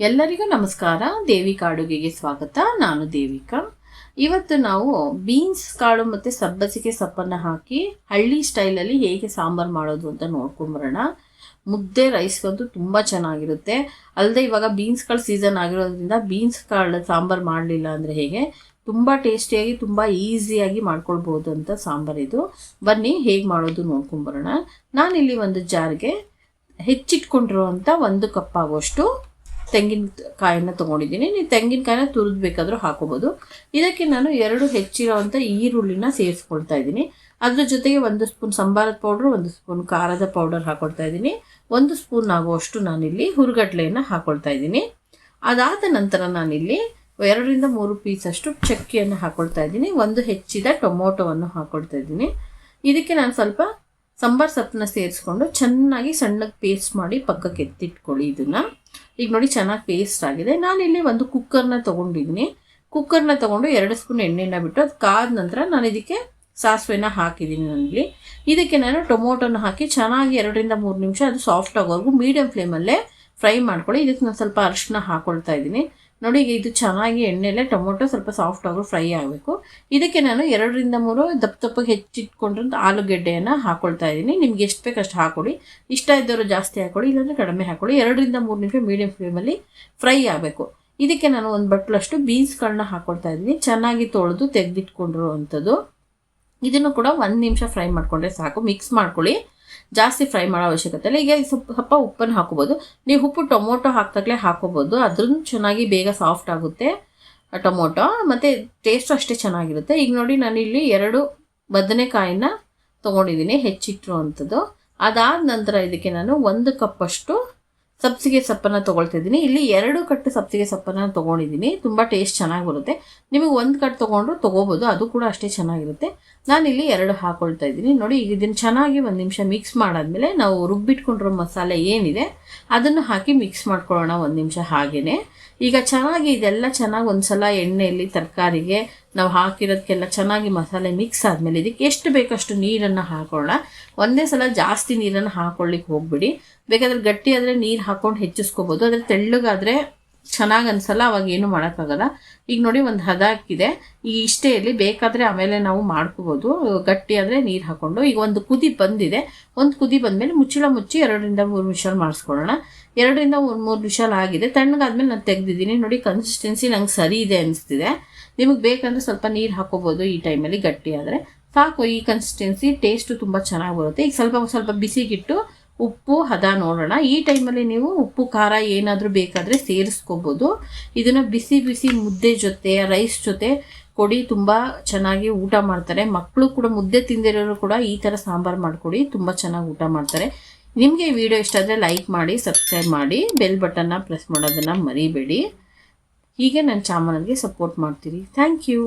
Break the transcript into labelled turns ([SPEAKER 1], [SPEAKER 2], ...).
[SPEAKER 1] ಎಲ್ಲರಿಗೂ ನಮಸ್ಕಾರ. ದೇವಿಕಾ ಅಡುಗೆಗೆ ಸ್ವಾಗತ. ನಾನು ದೇವಿಕಾ. ಇವತ್ತು ನಾವು ಬೀನ್ಸ್ ಕಾಳು ಮತ್ತು ಸಬ್ಬಸಿಗೆ ಸೊಪ್ಪನ್ನು ಹಾಕಿ ಹಳ್ಳಿ ಸ್ಟೈಲಲ್ಲಿ ಹೇಗೆ ಸಾಂಬಾರು ಮಾಡೋದು ಅಂತ ನೋಡ್ಕೊಂಬರೋಣ ಮುದ್ದೆ ರೈಸ್ಗಂತೂ ತುಂಬ ಚೆನ್ನಾಗಿರುತ್ತೆ. ಅಲ್ಲದೆ ಇವಾಗ ಬೀನ್ಸ್ ಕಾಳು ಸೀಸನ್ ಆಗಿರೋದ್ರಿಂದ ಬೀನ್ಸ್ ಕಾಳು ಸಾಂಬಾರು ಮಾಡಲಿಲ್ಲ ಅಂದರೆ ಹೇಗೆ? ತುಂಬ ಟೇಸ್ಟಿಯಾಗಿ ತುಂಬ ಈಸಿಯಾಗಿ ಮಾಡ್ಕೊಳ್ಬೋದು ಅಂತ ಸಾಂಬಾರು ಇದು. ಬನ್ನಿ ಹೇಗೆ ಮಾಡೋದು ನೋಡ್ಕೊಂಬರೋಣ ನಾನಿಲ್ಲಿ ಒಂದು ಜಾರ್ಗೆ ಹೆಚ್ಚಿಟ್ಕೊಂಡಿರುವಂಥ ಒಂದು ಕಪ್ ಆಗುವಷ್ಟು ತೆಂಗಿನಕಾಯನ್ನು ತೊಗೊಂಡಿದ್ದೀನಿ. ನೀವು ತೆಂಗಿನಕಾಯಿನ ತುರಿದು ಬೇಕಾದರೂ ಹಾಕೋಬೋದು. ಇದಕ್ಕೆ ನಾನು ಎರಡು ಹೆಚ್ಚಿರೋವಂಥ ಈರುಳ್ಳಿನ ಸೇರಿಸ್ಕೊಳ್ತಾ ಇದ್ದೀನಿ. ಅದ್ರ ಜೊತೆಗೆ ಒಂದು ಸ್ಪೂನ್ ಸಂಬಾರದ ಪೌಡ್ರ್, ಒಂದು ಸ್ಪೂನ್ ಖಾರದ ಪೌಡರ್ ಹಾಕೊಳ್ತಾ ಇದ್ದೀನಿ. ಒಂದು ಸ್ಪೂನ್ ಆಗುವಷ್ಟು ನಾನಿಲ್ಲಿ ಹುರುಗಡ್ಲೆಯನ್ನು ಹಾಕೊಳ್ತಾ ಇದ್ದೀನಿ. ಅದಾದ ನಂತರ ನಾನಿಲ್ಲಿ ಎರಡರಿಂದ ಮೂರು ಪೀಸಷ್ಟು ಚಕ್ಕಿಯನ್ನು ಹಾಕೊಳ್ತಾ ಇದ್ದೀನಿ. ಒಂದು ಹೆಚ್ಚಿದ ಟೊಮೊಟೊವನ್ನು ಹಾಕೊಳ್ತಾ ಇದ್ದೀನಿ. ಇದಕ್ಕೆ ನಾನು ಸ್ವಲ್ಪ ಸಾಂಬಾರ್ ಸೊಪ್ಪನ್ನ ಸೇರಿಸ್ಕೊಂಡು ಚೆನ್ನಾಗಿ ಸಣ್ಣಗೆ ಪೇಸ್ಟ್ ಮಾಡಿ ಪಕ್ಕಕ್ಕೆ ಎತ್ತಿಟ್ಕೊಳ್ಳಿ ಇದನ್ನು. ಈಗ ನೋಡಿ ಚೆನ್ನಾಗಿ ಪೇಸ್ಟ್ ಆಗಿದೆ. ನಾನಿಲ್ಲಿ ಒಂದು ಕುಕ್ಕರ್ನ ತೊಗೊಂಡಿದ್ದೀನಿ. ಕುಕ್ಕರ್ನ ತೊಗೊಂಡು ಎರಡು ಸ್ಪೂನ್ ಎಣ್ಣೆನ ಬಿಟ್ಟು ಅದು ಕಾದ ನಂತರ ನಾನು ಇದಕ್ಕೆ ಸಾಸಿವೆನ ಹಾಕಿದ್ದೀನಿ ನನ್ನಲ್ಲಿ ಇದಕ್ಕೆ ನಾನು ಟೊಮೊಟೊನ ಹಾಕಿ ಚೆನ್ನಾಗಿ ಎರಡರಿಂದ ಮೂರು ನಿಮಿಷ ಅದು ಸಾಫ್ಟ್ ಆಗೋವರೆಗೂ ಮೀಡಿಯಮ್ ಫ್ಲೇಮಲ್ಲೇ ಫ್ರೈ ಮಾಡ್ಕೊಳ್ಳಿ. ಇದಕ್ಕೆ ನಾನು ಸ್ವಲ್ಪ ಅರಿಶಿನ ಹಾಕೊಳ್ತಾ ಇದ್ದೀನಿ. ನೋಡಿ, ಇದು ಚೆನ್ನಾಗಿ ಎಣ್ಣೆಲೆ ಟೊಮೊಟೊ ಸ್ವಲ್ಪ ಸಾಫ್ಟ್ ಆಗೋ ಫ್ರೈ ಆಗಬೇಕು. ಇದಕ್ಕೆ ನಾನು ಎರಡರಿಂದ ಮೂರು ದಪ್ಪ ದಪ್ಪಗೆ ಹೆಚ್ಚಿಟ್ಕೊಂಡಿರೋ ಆಲೂಗೆಡ್ಡೆಯನ್ನು ಹಾಕೊಳ್ತಾ ಇದ್ದೀನಿ ನಿಮ್ಗೆ ಎಷ್ಟು ಬೇಕು ಅಷ್ಟು ಹಾಕೊಳ್ಳಿ ಇಷ್ಟ ಇದ್ದವರು ಜಾಸ್ತಿ ಹಾಕೊಳ್ಳಿ ಇಲ್ಲಾಂದರೆ ಕಡಿಮೆ ಹಾಕೊಳ್ಳಿ ಎರಡರಿಂದ ಮೂರು ನಿಮಿಷ ಮೀಡಿಯಂ ಫ್ಲೇಮಲ್ಲಿ ಫ್ರೈ ಆಗಬೇಕು. ಇದಕ್ಕೆ ನಾನು ಒಂದು ಬಟ್ಲಷ್ಟು ಬೀನ್ಸ್ಗಳನ್ನ ಹಾಕೊಳ್ತಾ ಇದ್ದೀನಿ ಚೆನ್ನಾಗಿ ತೊಳೆದು ತೆಗೆದಿಟ್ಕೊಂಡಿರುವಂಥದ್ದು. ಇದನ್ನು ಕೂಡ ಒಂದು ನಿಮಿಷ ಫ್ರೈ ಮಾಡಿಕೊಂಡ್ರೆ ಸಾಕು. ಮಿಕ್ಸ್ ಮಾಡ್ಕೊಳ್ಳಿ. ಜಾಸ್ತಿ ಫ್ರೈ ಮಾಡೋ ಅವಶ್ಯಕತೆ ಇಲ್ಲ. ಈಗ ಸ್ವಲ್ಪ ಸ್ವಲ್ಪ ಉಪ್ಪನ್ನು ಹಾಕೋಬೋದು. ನೀವು ಉಪ್ಪು ಟೊಮೊಟೊ ಹಾಕ್ದಾಗಲೇ ಹಾಕೋಬೋದು. ಅದ್ರೂ ಚೆನ್ನಾಗಿ ಬೇಗ ಸಾಫ್ಟ್ ಆಗುತ್ತೆ ಟೊಮೊಟೊ. ಮತ್ತು ಟೇಸ್ಟು ಅಷ್ಟೇ ಚೆನ್ನಾಗಿರುತ್ತೆ. ಈಗ ನೋಡಿ ನಾನು ಇಲ್ಲಿ ಎರಡು ಬದನೆಕಾಯಿನ ತೊಗೊಂಡಿದ್ದೀನಿ ಹೆಚ್ಚಿಟ್ಟಿರುವಂಥದ್ದು ಅದಾದ ನಂತರ ಇದಕ್ಕೆ ನಾನು ಒಂದು ಕಪ್ಪಷ್ಟು ಸಬ್ಸಿಗೆ ಸೊಪ್ಪನ್ನು ತೊಗೊಳ್ತಿದ್ದೀನಿ. ಇಲ್ಲಿ ಎರಡು ಕಟ್ಟು ಸಬ್ಸಿಗೆ ಸೊಪ್ಪನ್ನು ತೊಗೊಂಡಿದ್ದೀನಿ. ತುಂಬ ಟೇಸ್ಟ್ ಚೆನ್ನಾಗಿ ಬರುತ್ತೆ ನಿಮಗೆ ಒಂದು ಕಟ್ಟು ತೊಗೊಂಡ್ರು ತೊಗೋಬೋದು. ಅದು ಕೂಡ ಅಷ್ಟೇ ಚೆನ್ನಾಗಿರುತ್ತೆ. ನಾನಿಲ್ಲಿ ಎರಡು ಹಾಕೊಳ್ತಾ ಇದ್ದೀನಿ. ನೋಡಿ, ಈಗ ಇದನ್ನು ಚೆನ್ನಾಗಿ ಒಂದು ನಿಮಿಷ ಮಿಕ್ಸ್ ಮಾಡಾದ್ಮೇಲೆ ನಾವು ರುಬ್ಬಿಟ್ಕೊಂಡಿರೋ ಮಸಾಲೆ ಏನಿದೆ, ಅದನ್ನು ಹಾಕಿ ಮಿಕ್ಸ್ ಮಾಡ್ಕೊಳ್ಳೋಣ ಒಂದು ನಿಮಿಷ ಹಾಗೇ ಈಗ ಚೆನ್ನಾಗಿ ಇದೆಲ್ಲ ಚೆನ್ನಾಗಿ ಒಂದು ಸಲ ಎಣ್ಣೆಯಲ್ಲಿ ತರಕಾರಿಗೆ ನಾವು ಹಾಕಿರೋದಕ್ಕೆಲ್ಲ ಚೆನ್ನಾಗಿ ಮಸಾಲೆ ಮಿಕ್ಸ್ ಆದಮೇಲೆ ಇದಕ್ಕೆ ಎಷ್ಟು ಬೇಕಷ್ಟು ನೀರನ್ನು ಹಾಕೊಳ್ಳೋಣ. ಒಂದೇ ಸಲ ಜಾಸ್ತಿ ನೀರನ್ನು ಹಾಕೊಳ್ಳಿಕ್ಕೆ ಹೋಗ್ಬಿಡಿ. ಬೇಕಾದ್ರೆ ಗಟ್ಟಿ ಆದರೆ ನೀರು ಹಾಕ್ಕೊಂಡು ಹೆಚ್ಚಿಸ್ಕೋಬೋದು. ಆದರೆ ತೆಳ್ಳಗಾದರೆ ಚೆನ್ನಾಗಿ ಅನ್ಸಲ್ಲ, ಅವಾಗ ಏನು ಮಾಡೋಕ್ಕಾಗಲ್ಲ. ಈಗ ನೋಡಿ ಒಂದು ಹದ ಹಾಕಿದೆ. ಈ ಇಷ್ಟೇ ಇರಲಿ, ಬೇಕಾದರೆ ಆಮೇಲೆ ನಾವು ಮಾಡ್ಕೋಬೋದು. ಗಟ್ಟಿ ಆದರೆ ನೀರು ಹಾಕ್ಕೊಂಡು ಈಗ ಒಂದು ಕುದಿ ಬಂದಿದೆ. ಒಂದು ಕುದಿ ಬಂದಮೇಲೆ ಮುಚ್ಚಳ ಮುಚ್ಚಿ ಎರಡರಿಂದ ಮೂರು ನಿಮಿಷ ಮಾಡಿಸ್ಕೊಳ್ಳೋಣ. ಎರಡರಿಂದ ಒಂದು ಮೂರು ನಿಮಿಷ ಆಗಿದೆ. ತಣ್ಣಗಾದ್ಮೇಲೆ ನಾನು ತೆಗೆದಿದ್ದೀನಿ. ನೋಡಿ ಕನ್ಸಿಸ್ಟೆನ್ಸಿ ನಂಗೆ ಸರಿ ಇದೆ ಅನಿಸ್ತಿದೆ. ನಿಮಗೆ ಬೇಕಂದ್ರೆ ಸ್ವಲ್ಪ ನೀರು ಹಾಕೋಬೋದು ಈ ಟೈಮಲ್ಲಿ ಗಟ್ಟಿ ಆದರೆ. ಸಾಕು, ಈ ಕನ್ಸಿಸ್ಟೆನ್ಸಿ ಟೇಸ್ಟು ತುಂಬ ಚೆನ್ನಾಗಿ ಬರುತ್ತೆ. ಈಗ ಸ್ವಲ್ಪ ಸ್ವಲ್ಪ ಬಿಸಿಗಿಟ್ಟು ಉಪ್ಪು, ಹದ ನೋಡೋಣ. ಈ ಟೈಮಲ್ಲಿ ನೀವು ಉಪ್ಪು, ಖಾರ ಏನಾದರೂ ಬೇಕಾದರೆ ಸೇರಿಸ್ಕೋಬೋದು. ಇದನ್ನು ಬಿಸಿ ಬಿಸಿ ಮುದ್ದೆ ಜೊತೆ ರೈಸ್ ಜೊತೆ ಕೊಡಿ. ತುಂಬ ಚೆನ್ನಾಗಿ ಊಟ ಮಾಡ್ತಾರೆ. ಮಕ್ಕಳು ಕೂಡ ಮುದ್ದೆ ತಿಂದಿರೋರು ಕೂಡ ಈ ಥರ ಸಾಂಬಾರು ಮಾಡಿಕೊಡಿ. ತುಂಬ ಚೆನ್ನಾಗಿ ಊಟ ಮಾಡ್ತಾರೆ. ನಿಮಗೆ ಈ ವಿಡಿಯೋ ಇಷ್ಟ ಆದರೆ ಲೈಕ್ ಮಾಡಿ ಸಬ್ಸ್ಕ್ರೈಬ್ ಮಾಡಿ. ಬೆಲ್ ಬಟನ್ನ ಪ್ರೆಸ್ ಮಾಡೋದನ್ನು ಮರಿಬೇಡಿ. ಹೀಗೆ ನನ್ನ ಚಾನಲ್ಗೆ ಸಪೋರ್ಟ್ ಮಾಡ್ತೀರಿ. Thank you